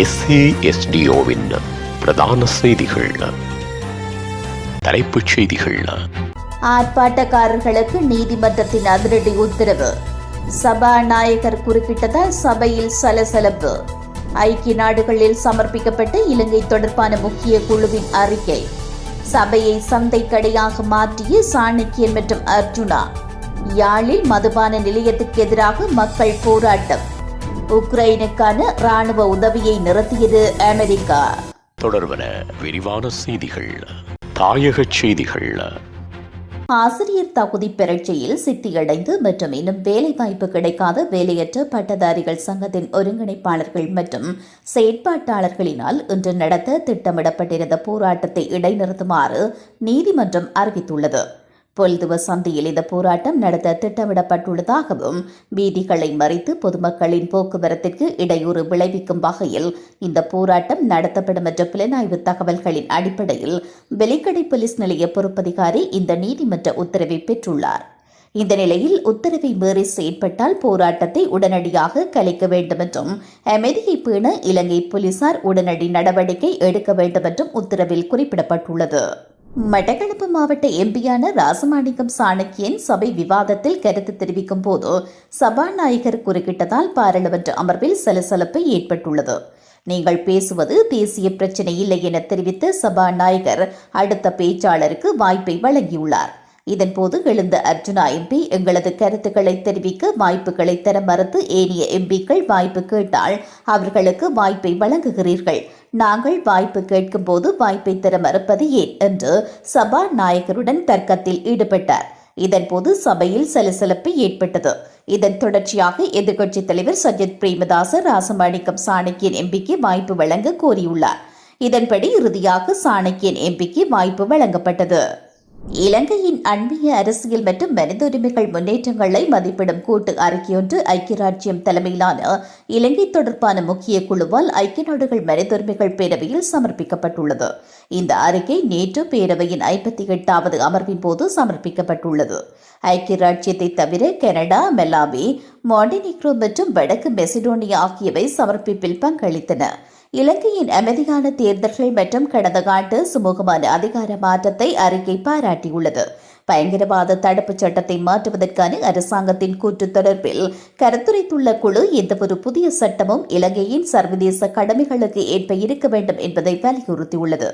எஸ்ஏஎஸ்டிஓவின் பிரதான செய்திகள். தலைப்புச் செய்திகள். ஆர்ப்பாட்டக்காரர்களுக்கு நீதிமன்றத்தின் அதிரடி உத்தரவு. சபாநாயகர் குறுக்கிட்டதால் சபையில் சலசலப்பு. ஐக்கிய நாடுகளில் சமர்ப்பிக்கப்பட்ட இலங்கை தொடர்பான முக்கிய குழுவின் அறிக்கை. சபையை சந்தை கடையாக மாற்றிய சாணக்கியன் மற்றும் அர்ஜுனா. யாழில் மதுபான நிலையத்துக்கு எதிராக மக்கள் போராட்டம். உக்ரைனுக்கான ராணுவ உதவியை நிறுத்தியது அமெரிக்கா. தொடர்வன விரிவான செய்திகள் தாயகச் செய்திகள். ஆசிரியர் தகுதி பரீட்சையில் சித்தியடைந்து மற்றும் இன்னும் வேலைவாய்ப்பு கிடைக்காத வேலையற்ற பட்டதாரிகள் சங்கத்தின் ஒருங்கிணைப்பாளர்கள் மற்றும் செயற்பாட்டாளர்களினால் இன்று நடத்த திட்டமிடப்பட்டிருந்த போராட்டத்தை இடைநிறுத்துமாறு நீதிமன்றம் அறிவித்துள்ளது. பொல்துவ சந்தையில் இந்த போராட்டம் நடத்த திட்டமிடப்பட்டுள்ளதாகவும் வீதிகளை மறித்து பொதுமக்களின் போக்குவரத்திற்கு இடையூறு விளைவிக்கும் வகையில் இந்த போராட்டம் நடத்தப்படும் என்ற புலனாய்வு தகவல்களின் அடிப்படையில் வெலிக்கடை போலீஸ் நிலைய பொறுப்பதிகாரி இந்த நீதிமன்ற உத்தரவை பெற்றுள்ளார். இந்த நிலையில் உத்தரவை மீறி செயற்பட்டால் போராட்டத்தை உடனடியாக கலைக்க வேண்டும் என்றும் அமைதியை பேண இலங்கை போலீசார் உடனடி நடவடிக்கை எடுக்க வேண்டும் என்றும் உத்தரவில் குறிப்பிடப்பட்டுள்ளது. மட்டக்களப்பு மாவட்ட எம்பியான ராசமாணிக்கம் சாணக்கியன் சபை விவாதத்தில் கருத்து தெரிவிக்கும் போது சபாநாயகர் குறுக்கிட்டதால் பாராளுமன்ற அமர்வில் சலசலப்பு ஏற்பட்டுள்ளது. நீங்கள் பேசுவது தேசிய பிரச்சினை இல்லை என தெரிவித்த சபாநாயகர் அடுத்த பேச்சாளருக்கு வாய்ப்பை வழங்கியுள்ளார். இதன்போது எழுந்த அர்ஜுனா எம்பி எங்களது கருத்துக்களை தெரிவிக்க வாய்ப்புகளை தர மறுத்து ஏனைய எம்பிக்கள் வாய்ப்பு கேட்டால் அவர்களுக்கு வாய்ப்பை வழங்குகிறீர்கள். நாங்கள் வாய்ப்பு கேட்கும் போது வாய்ப்பை தர மறுப்பது ஏன்? என்று சபாநாயகருடன் தர்க்கத்தில் ஈடுபட்டார். இதன்போது சபையில் சலசலப்பு ஏற்பட்டது. இதன் தொடர்ச்சியாக எதிர்க்கட்சித் தலைவர் சஜித் பிரேமதாச ராசமாணிக்கம் சாணக்கியன் எம்பிக்கு வாய்ப்பு வழங்க கோரியுள்ளார். இதன்படி இறுதியாக சாணக்கியன் எம்பிக்கு வாய்ப்பு வழங்கப்பட்டது. இலங்கையின் அண்மைய அரசியல் மற்றும் மனித உரிமைகள் முன்னேற்றங்களை மதிப்பிடும் கூட்டு அறிக்கையொன்று ஐக்கிய ராஜ்யம் தலைமையிலான இலங்கை தொடர்பான முக்கிய குழுவால் ஐக்கிய நாடுகள் மனித உரிமைகள் பேரவையில் சமர்ப்பிக்கப்பட்டுள்ளது. இந்த அறிக்கை நேற்று பேரவையின் ஐம்பத்தி எட்டாவது அமர்வின் போது சமர்ப்பிக்கப்பட்டுள்ளது. ஐக்கிய ராஜ்யத்தை தவிர கனடா மெலாவி மாண்டினிக்ரோ மற்றும் வடக்கு மெசிடோனியா ஆகியவை சமர்ப்பிப்பில் பங்களித்தன. இலங்கையின் அமைதியான தேர்தல்கள் மற்றும் கடந்த ஆண்டு சுமூகமான அதிகார மாற்றத்தை அறிக்கை பாராட்டியுள்ளது. பயங்கரவாத தடுப்புச் சட்டத்தை மாற்றுவதற்கான அரசாங்கத்தின் கூற்று தொடர்பில் கருத்துரைத்துள்ள குழு எந்தவொரு புதிய சட்டமும் இலங்கையின் சர்வதேச கடமைகளுக்கு ஏற்ப இருக்க வேண்டும் என்பதை வலியுறுத்தியுள்ளது.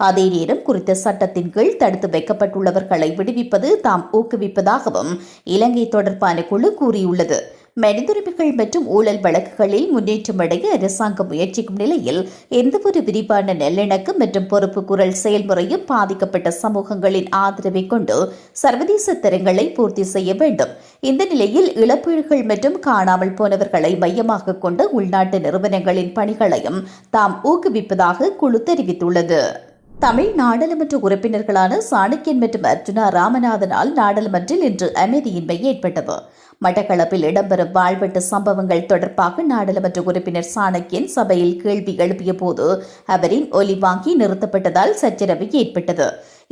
அதே நேரம் குறித்த சட்டத்தின் கீழ் தடுத்து வைக்கப்பட்டுள்ளவர்களை விடுவிப்பது தாம் ஊக்குவிப்பதாகவும் இலங்கை தொடர்பான குழு கூறியுள்ளது. மனிதுரிமைகள் மற்றும் ஊழல் வழக்குகளில் முன்னேற்றம் அடைய அரசாங்கம் முயற்சிக்கும் நிலையில் எந்தவொரு விரிவான நல்லிணக்கம் மற்றும் பொறுப்பு குரல் செயல்முறையும் பாதிக்கப்பட்ட சமூகங்களின் ஆதரவை கொண்டு சர்வதேச தரங்களை பூர்த்தி செய்ய வேண்டும். இந்த நிலையில் இழப்பீடுகள் மற்றும் காணாமல் போனவர்களை மையமாக கொண்ட உள்நாட்டு நிறுவனங்களின் பணிகளையும் தாம் ஊக்குவிப்பதாக குழு தெரிவித்துள்ளது. தமிழ் நாடாளுமன்ற உறுப்பினர்களான சாணக்கியன் மற்றும் அர்ஜுனா ராமநாதனால் நாடாளுமன்றில் இன்று அமைதியின்மை ஏற்பட்டது. மட்டக்களப்பில் இடம்பெறும் வாழ்வெட்டு சம்பவங்கள் தொடர்பாக நாடாளுமன்ற உறுப்பினர் சாணக்கியன் சபையில் கேள்வி எழுப்பிய போது அவரின் ஒலி வாங்கி நிறுத்தப்பட்டதால் சச்சரவு ஏற்பட்டது.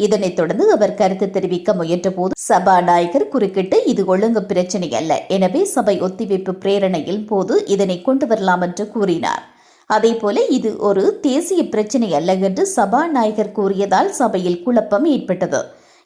இதனைத் தொடர்ந்து அவர் கருத்து தெரிவிக்க முயன்றபோது சபாநாயகர் குறுக்கிட்டு இது ஒழுங்கு பிரச்சினை அல்ல எனவே சபை ஒத்திவைப்பு பிரேரணையின் போது இதனை கொண்டு வரலாம் என்று கூறினார். அதேபோல இது ஒரு தேசிய பிரச்சினை அல்ல என்று சபாநாயகர் கூறியதால் சபையில் குழப்பம் ஏற்பட்டது.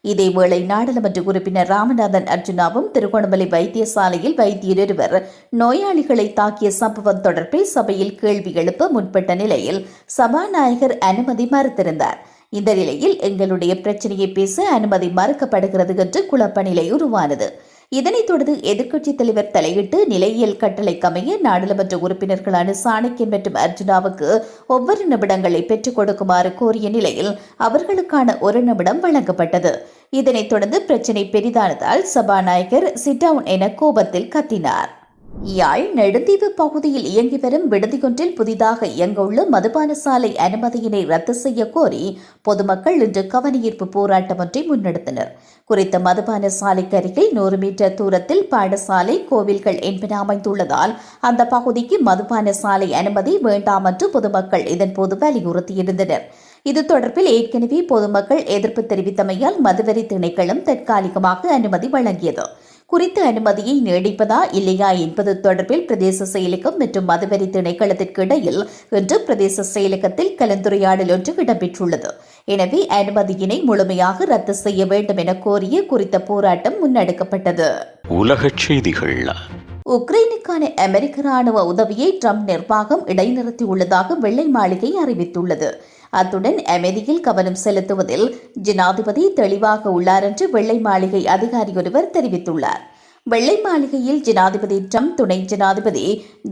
இதேவேளை நாடாளுமன்ற உறுப்பினர் ராமநாதன் அர்ஜுனாவும் திருகோணமலை வைத்தியசாலையில் வைத்தியர் ஒருவர் நோயாளிகளை தாக்கிய சம்பவம் தொடர்பில் சபையில் கேள்வி எழுப்ப முற்பட்ட நிலையில் சபாநாயகர் அனுமதி மறுத்திருந்தார். இந்த நிலையில் எங்களுடைய பிரச்சனையை பேச அனுமதி மறுக்கப்படுகிறது என்று குழப்ப நிலை உருவானது. இதனைத் தொடர்ந்து எதிர்க்கட்சித் தலைவர் தலையிட்டு நிலையியல் கட்டளைக்கமைய நாடாளுமன்ற உறுப்பினர்களான சாணக்கியன் மற்றும் அர்ஜுனாவுக்கு ஒவ்வொரு நிமிடங்களை பெற்றுக் கொடுக்குமாறு கோரிய நிலையில் அவர்களுக்கான ஒரு நிமிடம் வழங்கப்பட்டது. இதனைத் தொடர்ந்து பிரச்சினை பெரிதானதால் சபாநாயகர் சிட்டவுன் என கோபத்தில் கத்தினார். யாழ் நெடுந்தீவு பகுதியில் இயங்கி வரும் விடுதியொன்றில் புதிதாக இயங்கவுள்ள மதுபான சாலை அனுமதியினை ரத்து செய்ய கோரி பொதுமக்கள் இன்று கவனஈர்ப்பு போராட்டம் ஒன்றை முன்னெடுத்தனர். குறித்த மதுபான சாலைக்கு அருகில் நூறு மீட்டர் தூரத்தில் பாடசாலை கோவில்கள் என்பன அமைந்துள்ளதால் அந்த பகுதிக்கு மதுபான சாலை அனுமதி வேண்டாம் என்று பொதுமக்கள் இதன்போது வலியுறுத்தியிருந்தனர். இது தொடர்பில் ஏற்கனவே பொதுமக்கள் எதிர்ப்பு தெரிவித்தமையால் மதுவரி திணைக்களம் தற்காலிகமாக அனுமதி வழங்கியது. குறித்த அனுமதியை நீடிப்பதா இல்லையா என்பது தொடர்பில் பிரதேச செயலகம் மற்றும் மதுவரி திணைக்களத்திற்கு இடையில் இன்று பிரதேச செயலகத்தில் கலந்துரையாடல் ஒன்று இடம்பெற்றுள்ளது. எனவே அனுமதியினை முழுமையாக ரத்து செய்ய வேண்டும் என கோரிய குறித்த போராட்டம் முன்னெடுக்கப்பட்டது. உலகச் செய்திகள் உக்ரைனுக்கான அமெரிக்க ராணுவ உதவியை ட்ரம்ப் நிர்வாகம் இடைநிறுத்தியுள்ளதாக வெள்ளை மாளிகை அறிவித்துள்ளது. அத்துடன் அமைதியில் கவனம் செலுத்துவதில் ஜனாதிபதி தெளிவாக உள்ளார் என்று வெள்ளை மாளிகை அதிகாரி ஒருவர் தெரிவித்துள்ளார். வெள்ளை மாளிகையில் ஜனாதிபதி ட்ரம்ப் துணை ஜனாதிபதி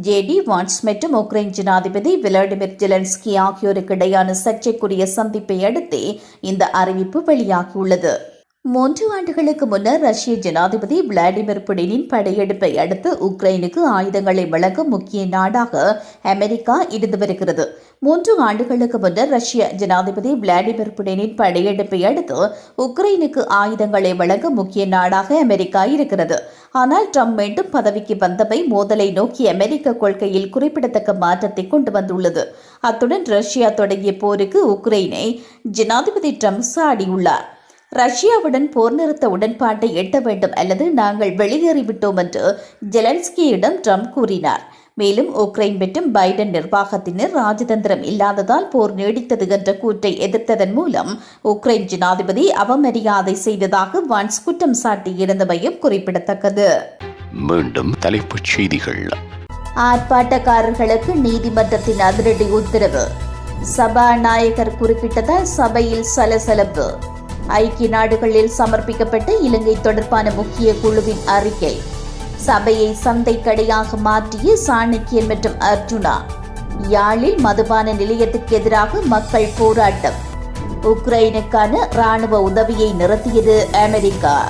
ஜேடி வான்ஸ் மற்றும் உக்ரைன் ஜனாதிபதி விளாடிமிர் ஜெலன்ஸ்கி ஆகியோருக்கு இடையான சர்ச்சைக்குரிய சந்திப்பை அடுத்து இந்த அறிவிப்பு வெளியாகியுள்ளது. மூன்று ஆண்டுகளுக்கு முன்னர் ரஷ்ய ஜனாதிபதி விளாடிமிர் புடினின் படையெடுப்பை அடுத்து உக்ரைனுக்கு ஆயுதங்களை வழங்கும் முக்கிய நாடாக அமெரிக்கா இருந்து வருகிறது. மூன்று ஆண்டுகளுக்கு முன்னர் ரஷ்ய ஜனாதிபதி விளாடிமிர் புடினின் படையெடுப்பை அடுத்து உக்ரைனுக்கு ஆயுதங்களை வழங்கும் முக்கிய நாடாக அமெரிக்கா இருக்கிறது. ஆனால் ட்ரம்ப் மீண்டும் பதவிக்கு வந்தவை மோதலை நோக்கி அமெரிக்க கொள்கையில் குறிப்பிடத்தக்க மாற்றத்தை கொண்டு வந்துள்ளது. அத்துடன் ரஷ்யா தொடங்கிய போருக்கு உக்ரைனை ஜனாதிபதி ட்ரம்ப் சாடியுள்ளார். ரஷ்யாவுடன் போர் நிறுத்த உடன்பாட்டை எட்ட வேண்டும் அல்லது நாங்கள் வெளியேறிவிட்டோம் என்று ஜெலன்ஸ்கியிடம் ட்ரம்ப் கூறினார். மேலும் உக்ரைன் மற்றும் பைடன் நிர்வாகத்தினர் ராஜதந்திரம் இல்லாததால் போர் நீடித்தது என்ற கூற்றை எதிர்த்ததன் மூலம் உக்ரைன் ஜனாதிபதி அவமரியாதை செய்ததாக வான்ஸ் குற்றம் சாட்டியிருந்தமையும் குறிப்பிடத்தக்கது. மீண்டும் தலைப்புச் செய்திகள். ஆர்ப்பாட்டக்காரர்களுக்கு நீதிமன்றத்தின் அதிரடி உத்தரவு. சபாநாயகர் குறுக்கிட்டதால் சபையில் சலசலப்பு. ஐக்கிய நாடுகளில் சமர்ப்பிக்கப்பட்ட இலங்கை தொடர்பான முக்கிய குழுவின் அறிக்கை. சபையை சந்தை கடையாக மாற்றிய சாணக்கியன் மற்றும் அர்ஜுனா யாழில் மதுபான நிலையத்துக்கு எதிராக மக்கள் போராட்டம். உக்ரைனுக்கான ராணுவ உதவியை நிறுத்தியது அமெரிக்கா.